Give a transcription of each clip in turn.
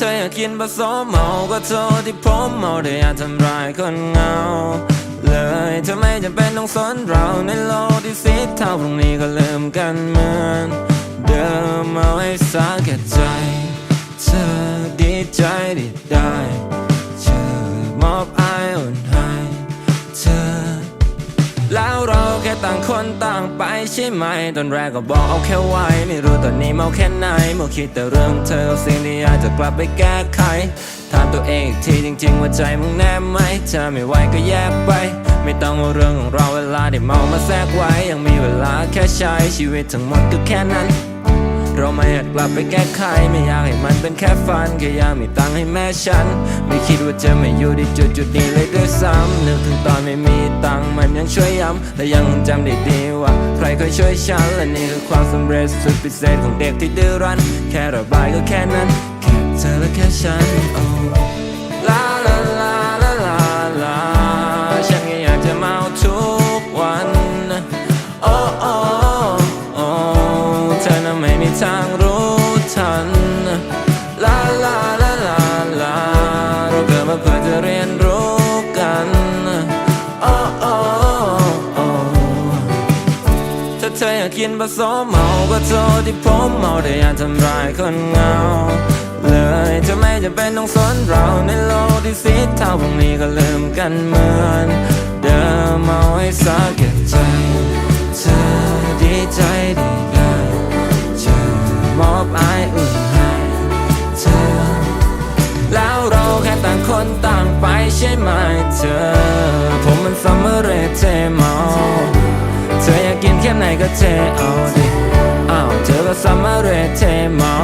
ธออยากกินผสมเมาก็โทษที่ผมเมาได้อยากทำร้ายคนเงา เลยเธอไม่จำเป็นต้องสนเราในโลกที่สีเท่าพรุ่งนี้ก็เริ่มกันเหมือนเดิมเอาให้สาแก่ใจ เธอดีใจที่ได้เธอมอบไออุ่นให้เธอ แล้วเราแค่ต่างคนต่างไปใช่ไหม ตอนแรกก็บอกเอาแค่ไว้ไม่รู้ ตอนนี้เมาแค่ไหนมัวคิดแต่เรื่องเธอเอาสิ่งที่อยากจะกลับไปแก้ไขถามตัวเองอีกทีจริง ๆ ว่าใจมึงแน่ไหมถ้าไม่ไหวก็แยกไป ไม่ต้องเอาเรื่องของเราเวลาได้เมามาแทรกไว้ ยังมีเวลาแค่ใช้ชีวิตทั้งหมดก็แค่นั้น เราไม่อยากกลับไปแก้ไขไม่อยากให้มันเป็นแค่ฝันแค่อยากมีตังค์ให้แม่ฉัน ไม่คิดว่าจะไม่อยู่ในจุดจุดนี้เลยด้วยซ้ำนึกถึงตอนไม่มีตังค์มันยังช่วยย้ำและยังคงจำได้ดีว่า ใครเคยช่วยฉันและนี่คือความสำเร็จสุดพิเศษของเด็กที่ดื้อรั้น แค่ระบายก็แค่นั้นแค่เธอและแค่ฉัน oh ลาลา กินผสมเมาก็โทษที่ผมเมาได้ยากทำร้ายคนเงา เลยเธอไม่จำเป็นต้องสนเราในโลกที่สีเทาพรุ่งนี้ก็ลืมกันเหมือนเดิมเอาให้สาแก่ใจเธอดีใจดีได้เธอมอบไออุ่นให้เธอ แล้วเราแค่ต่างคนต่างไปใช่ไหมเธอ ผมมันซัมเมอร์เรเทเมา ก็เทเอาดิอ้าวเธอก็ซัมเมอร์เรเทเมา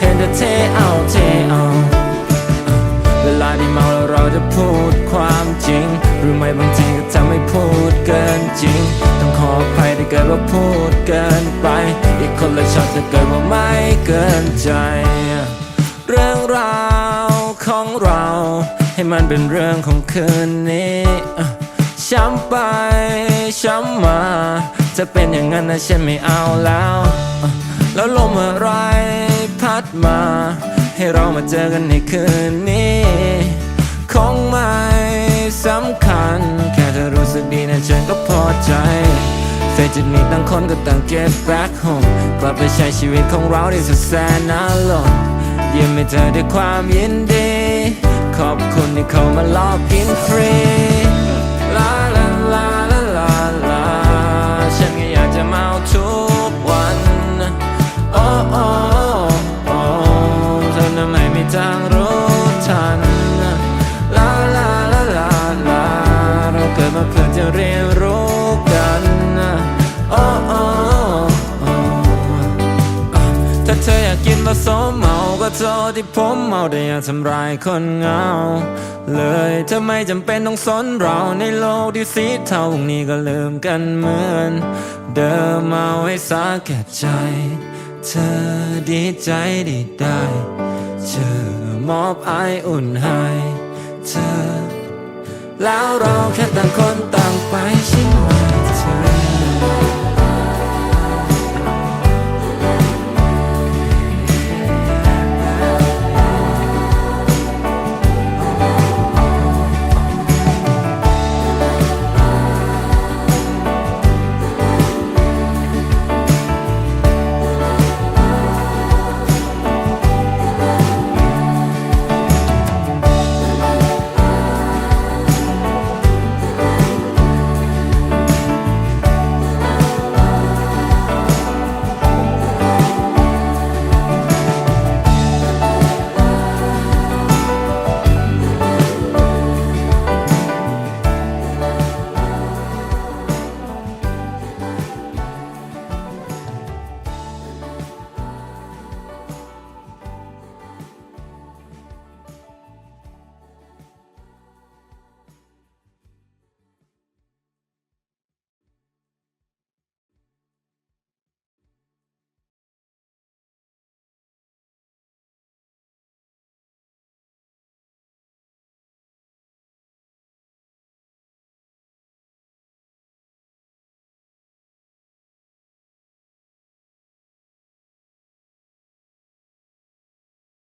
เห็นเธอเทเอาเทเอาเวลาที่เมาแล้วเราจะพูดความจริง หรือไม่บางทีก็ทำให้พูดเกินจริง ต้องขออภัยถ้าเกิดว่าพูดเกินไป อีกคนละช็อตถ้าเกิดว่าไม่เกินใจ เรื่องราวของเรา ให้มันเป็นเรื่องของคืนนี้ช้ำไปช้ำมา จะเป็นอย่างนั้นนะฉันไม่เอาแล้ว แล้วลมอะไรพัดมา ให้เรามาเจอกันในคืนนี้ คงไม่สำคัญ แค่เธอรู้สึกดีนะฉันก็พอใจเฟจุดนี้ต่างคนก็ต่าง get back home กลับไปใช้ชีวิตของเราได้สุดแสนน่าลงยิ้มให้เธอด้วยความยินดี ขอบคุณที่เขามาลอบกินฟรี ที่ผมเมาได้ยากทำร้ายคนเหงา เลยเธอไม่จำเป็นต้องสนเราในโลกที่สีเทาพวกนี้ก็ลืมกันเหมือน เดิมเอาให้สาแก่ใจ เธอดีใจดีได้เธอมอบไออุ่นให้เธอ แล้วเราแค่ต่างคนต่างไป